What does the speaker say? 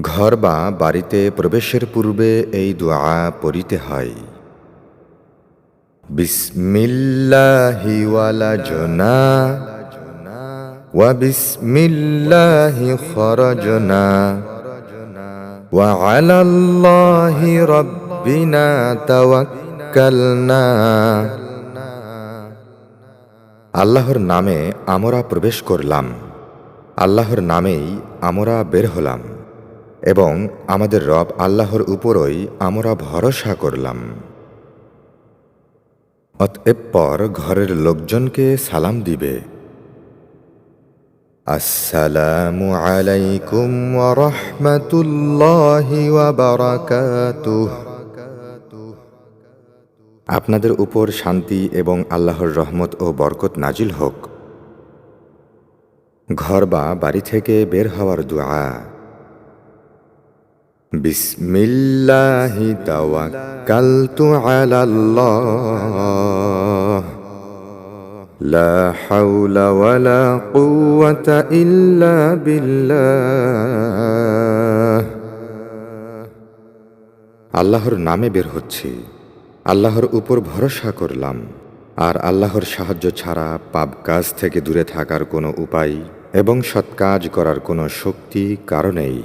ঘর বা বাড়িতে প্রবেশের পূর্বে এই দোয়া পড়িতে হয়। বিসমিল্লাহি ওয়ালা জনা, ওয়া বিসমিল্লাহি খরজনা ওয়া আলাল্লাহি রাব্বিনা তাওয়াক্কালনা। আল্লাহর নামে আমরা প্রবেশ করলাম। আল্লাহর নামেই আমরা বের হলাম। এবং আমাদের রব আল্লাহর উপরই আমরা ভরসা করলাম। অতএপর ঘরের লোকজনকে সালাম দিবে। আসসালামু আলাইকুম রাহমাতুল্লাহি আপনাদের উপর শান্তি এবং আল্লাহর রহমত ও বরকত নাজিল হোক। ঘর বা বাড়ি থেকে বের হওয়ার দোয়া। বিসমিল্লাহি লা হাওলা ওয়ালা কুওয়াতা ইল্লা বিল্লাহ। আল্লাহর নামে বের হচ্ছে। আল্লাহর উপর ভরসা করলাম। আর আল্লাহর সাহায্য ছাড়া পাপ কাজ থেকে দূরে থাকার কোনো উপায় এবং সৎ কাজ করার কোনো শক্তি কারণেই